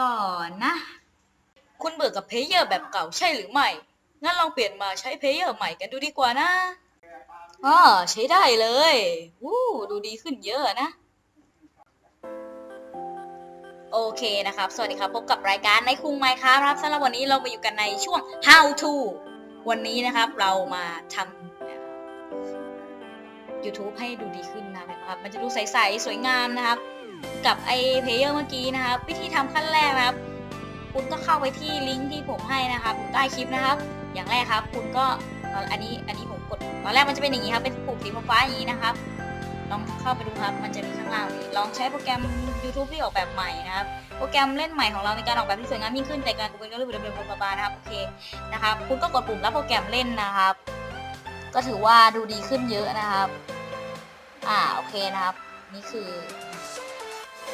ก่อนนะ คุณเบื่อกับเพลเยอร์แบบเก่าใช่หรือไม่ งั้นลองเปลี่ยนมาใช้เพลเยอร์ใหม่กันดูดีกว่านะอ๋อใช้ได้เลยวู้ดูดีขึ้นเยอะนะ โอเคนะครับ สวัสดีครับ พบกับรายการในคุงไมค์ครับครับสำหรับวันนี้เรามาอยู่กันในช่วง how to วันนี้นะครับเรามาทำ YouTube ให้ดูดีขึ้นนะครับ มันจะดูใส ๆ สวยงามนะครับ กับไอเพลเยอร์เมื่อกี้นะครับ วิธีทำขั้นแรกนะครับ คุณก็เข้าไปที่ลิงก์ที่ผมให้นะครับใต้คลิปนะครับ อย่างแรกครับ คุณก็อันนี้อันนี้ผมกดตอนแรกมันจะเป็นอย่างนี้ครับเป็นปุ่มสีฟ้าอย่างนี้นะครับลองเข้าไปดูครับ มันจะมีข้างล่างนี้ลองใช้โปรแกรม YouTube ที่ออกแบบใหม่นะครับ โปรแกรมเล่นใหม่ของเราในการออกแบบที่สวยงามยิ่งขึ้นแต่การกดเป็นก็เรื่องเดิมๆบาๆนะครับ โอเค นะครับ คุณก็กดปุ่มรับโปรแกรมเล่นนะครับ ก็ถือว่าดูดีขึ้นเยอะนะครับ อ่า โอเคนะครับ นี่คือ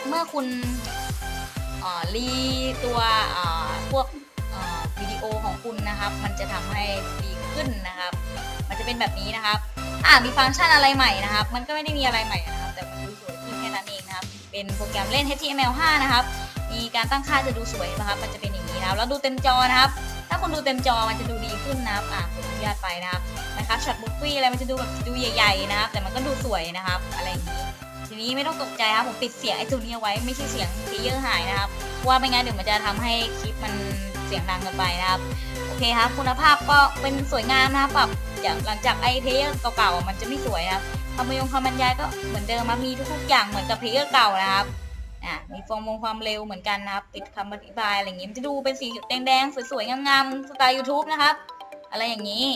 เมื่อคุณรีตัวพวกวิดีโอของคุณนะครับ มันจะทำให้ดีขึ้นนะครับ มันจะเป็นแบบนี้นะครับ อ่ามีฟังก์ชันอะไรใหม่นะครับ มันก็ไม่ได้มีอะไรใหม่นะครับ แต่มันดูสวยขึ้นแค่นั้นเองนะครับ เป็นโปรแกรมเล่น HTML5 นะครับ มีการตั้งค่าจะดูสวยนะครับ มันจะเป็นอย่างนี้นะครับ แล้วดูเต็มจอนะครับ ถ้าคุณดูเต็มจอมันจะดูดีขึ้นนะครับ อ่าขออนุญาตไปนะครับ นะครับช็อตบุ๊กฟี่อะไรมันจะดูแบบดูใหญ่ๆนะครับ แต่มันก็ดูสวยนะครับ อะไรอย่างนี้ ทีนี้ไม่ต้องตกใจครับผมปิดเสียงไอ้ตัวนี้เอาไว้ไม่ใช่เสียงเพลเยอร์หายนะครับว่าไม่งั้นเดี๋ยวมันจะทำให้คลิปมันเสียงดังเกินไปนะครับโอเคครับ คุณภาพก็เป็นสวยงามนะครับปรับจากหลังจากไอ้เพลเยอร์เก่าๆมันจะไม่สวยนะครับคำบรรยงคำบรรยายก็เหมือนเดิมครับมีทุกๆอย่างเหมือนกับเพลเยอร์เก่านะครับอ่ามีฟองมงความเร็วเหมือนกันนะครับปิดคำอธิบายอะไรอย่างงี้มันจะดูเป็นสีแดงๆสวยๆงามๆสไตล์ YouTube นะครับ อะไรอย่างนี้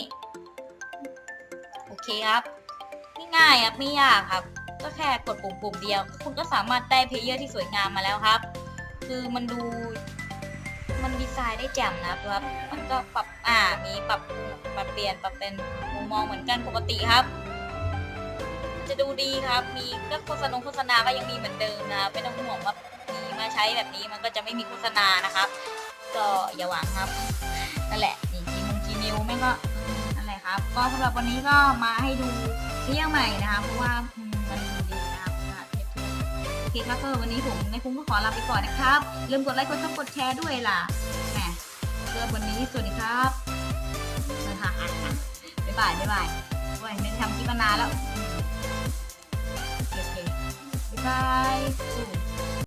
โอเคครับ ง่ายครับไม่ยากครับ ก็แค่กดปุ่มปุ่มเดียว คุณก็สามารถได้เพลเยอร์ที่สวยงามมาแล้วครับ คือมันดู มันดีไซน์ได้แจ่มนะครับ มันก็ปรับอ่ามีปรับปรับเปลี่ยนปรับเป็นมุมมองเหมือนกันปกติครับ จะดูดีครับ มีก็โฆษณาโฆษณาก็ยังมีเหมือนเดิมนะไม่ต้องห่วงว่ามีมาใช้แบบนี้มันก็จะไม่มีโฆษณานะครับ ก็อย่าหวังครับนั่นแหละนี่จีมงจีนิวไม่ก็ นะครับ ก็สำหรับวันนี้ก็มาให้ดูเรื่องใหม่นะครับเพราะว่ามันดูดีนะครับอะเทปทูโอเคครับก็วันนี้ผมในคุ้มก็ขอลาไปก่อนนะครับลืมกดไลค์กดซับกดแชร์ด้วยล่ะแหมเรื่องวันนี้สวัสดีครับฮ่าฮ่าฮ่าบ๊ายบายบ๊ายบายโอ้ยไม่ทำคลิปมานานแล้วโอเคโอเคบ๊ายบาย